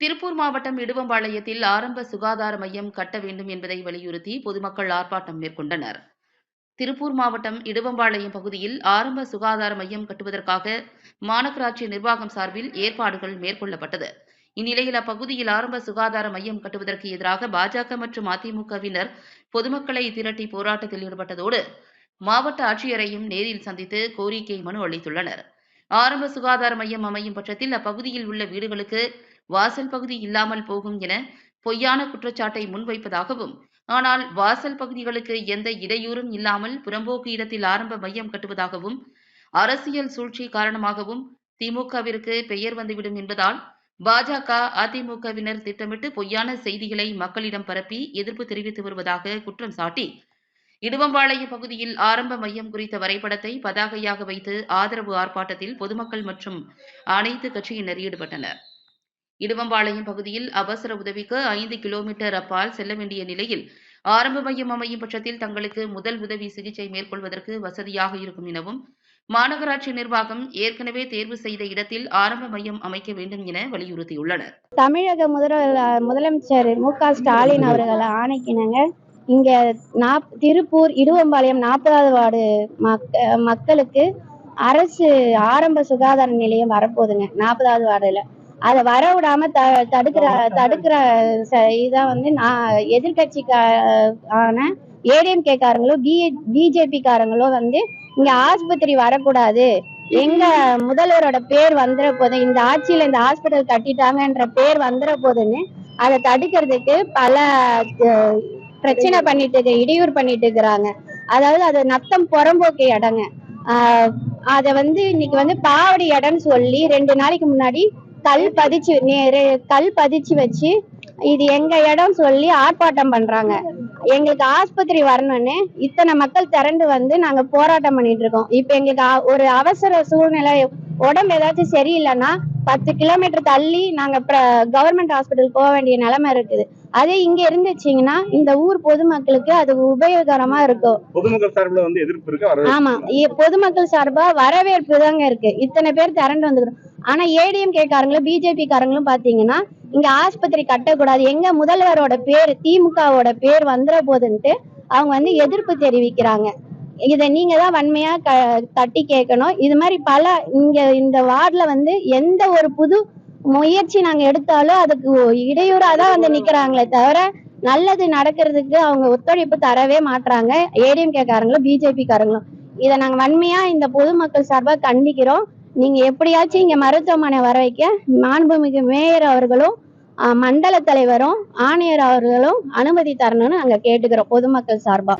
திருப்பூர் மாவட்டம் இடுவம்பாளையத்தில் ஆரம்ப சுகாதார மையம் கட்ட வேண்டும் என்பதை வலியுறுத்தி பொதுமக்கள் ஆர்ப்பாட்டம் மேற்கொண்டனர். திருப்பூர் மாவட்டம் இடுவம்பாளையம் பகுதியில் ஆரம்ப சுகாதார மையம் கட்டுவதற்காக மாநகராட்சி நிர்வாகம் சார்பில் ஏற்பாடுகள் மேற்கொள்ளப்பட்டது. இந்நிலையில் அப்பகுதியில் ஆரம்ப சுகாதார மையம் கட்டுவதற்கு எதிராக பாஜக மற்றும் அதிமுகவினர் பொதுமக்களை திரட்டி போராட்டத்தில் ஈடுபட்டதோடு மாவட்ட ஆட்சியரையும் நேரில் சந்தித்து கோரிக்கை மனு அளித்துள்ளனர். ஆரம்ப சுகாதார மையம் அமையும் பட்சத்தில் அப்பகுதியில் உள்ள வீடுகளுக்கு வாசல் பகுதி இல்லாமல் போகும் என பொய்யான குற்றச்சாட்டை முன்வைப்பதாகவும் ஆனால் வாசல் பகுதிகளுக்கு எந்த இடையூறும் இல்லாமல் புறம்போக்கு இடத்தில் ஆரம்ப மையம் கட்டுவதாகவும் அரசியல் சூழ்ச்சி காரணமாகவும் திமுகவிற்கு பெயர் வந்துவிடும் என்பதால் பாஜக அதிமுகவினர் திட்டமிட்டு பொய்யான செய்திகளை மக்களிடம் பரப்பி எதிர்ப்பு தெரிவித்து வருவதாக குற்றம் சாட்டி இடுவம்பாளையம் பகுதியில் ஆரம்ப மையம் குறித்த வரைபடத்தை பதாகையாக வைத்து ஆதரவு ஆர்ப்பாட்டத்தில் பொதுமக்கள் மற்றும் அனைத்து கட்சியினர் ஈடுபட்டனர். இடுவம்பாளையம் பகுதியில் அவசர உதவிக்கு ஐந்து கிலோமீட்டர் அப்பால் செல்ல வேண்டிய நிலையில் ஆரம்ப மையம் அமையும் பட்சத்தில் தங்களுக்கு முதல் உதவி சிகிச்சை மேற்கொள்வதற்கு வசதியாக இருக்கும் எனவும் மாநகராட்சி நிர்வாகம் ஏற்கனவே தேர்வு செய்த இடத்தில் ஆரம்ப மையம் அமைக்க வேண்டும் என வலியுறுத்தியுள்ளனர். தமிழக முதல்வர் முதலமைச்சர் மு க ஸ்டாலின் அவர்கள் ஆணைக்கிணங்க இங்க நாப் திருப்பூர் இடுவம்பாளையம் நாற்பதாவது வார்டு மக்களுக்கு அரசு ஆரம்ப சுகாதார நிலையம் வரப்போகுதுங்க நாற்பதாவது வார்டுல. அதை வர விடாம த தடுக்கிற தடுக்கிற ச- இதான் வந்து நான் எதிர்கட்சி ஆன ஏடிஎம்கே பி பிஜேபி வந்து இங்க ஆஸ்பத்திரி வரக்கூடாது. எங்க முதல்வரோட பேர் வந்துட போது இந்த ஆட்சியில இந்த ஹாஸ்பிட்டல் கட்டிட்டாங்கன்ற பேர் வந்துட போதுன்னு அதை தடுக்கிறதுக்கு பல பிரச்சனை பண்ணிட்டு இடையூறு பண்ணிட்டு இருக்கிறாங்க அதாவது அது நத்தம் புறம்போக்கு இடங்க ஆஹ், அதை வந்து இன்னைக்கு வந்து பாவடி இடம்னு சொல்லி ரெண்டு நாளைக்கு முன்னாடி கல் பதிச்சு கல் பதிச்சு வச்சு இது எங்க இடம் சொல்லி ஆர்ப்பாட்டம் பண்றாங்க. எங்களுக்கு ஆஸ்பத்திரி வரணும்னு இத்தனை மக்கள் திரண்டு வந்து நாங்க போராட்டம் பண்ணிட்டு இருக்கோம். இப்ப எங்களுக்கு ஒரு அவசர சூழ்நிலை உடம்பு ஏதாச்சும் சரியில்லைன்னா பத்து கிலோமீட்டர் தள்ளி நாங்க கவர்மெண்ட் ஹாஸ்பிட்டல் போக வேண்டிய நிலைமை இருக்குது. அதே இங்க இருந்துச்சுங்கன்னா இந்த ஊர் பொதுமக்களுக்கு அது உபயோகரமா இருக்கும். பொதுமக்கள் சார்பில் வந்து எதிர்ப்பு இருக்கு ஆமா பொதுமக்கள் சார்பா வரவேற்பு தாங்க இருக்கு. இத்தனை பேர் திரண்டு வந்துக்கிறோம் ஆனா ஏடிஎம் காரங்களும் பிஜேபி காரங்களும் பாத்தீங்கன்னா இங்க ஆஸ்பத்திரி கட்டக்கூடாது. எங்க முதல்வரோட பேர் திமுகவோட பேர் வந்துட போதுன்ட்டு அவங்க வந்து எதிர்ப்பு தெரிவிக்கிறாங்க. இதை நீங்க தான் வன்மையா க தட்டி கேட்கணும். இது மாதிரி பல இங்க இந்த வார்டுல வந்து எந்த ஒரு புது முயற்சி நாங்க எடுத்தாலும் அதுக்கு இடையூறா தான் வந்து நிக்கிறாங்களே தவிர நல்லது நடக்கிறதுக்கு அவங்க ஒத்துழைப்பு தரவே மாட்றாங்க. ஏடிஎம்கே காரங்களும் பிஜேபி காரங்களும். இதை நாங்க வன்மையா இந்த பொதுமக்கள் சார்பா கண்டிக்கிறோம். நீங்க எப்படியாச்சும் இங்க மருத்துவமனை வர வைக்க மாண்புமிகு மேயர் அவர்களும் மண்டல தலைவரும் ஆணையர் அவர்களும் அனுமதி தரணும்னு நாங்க கேட்டுக்கிறோம் பொதுமக்கள் சார்பா.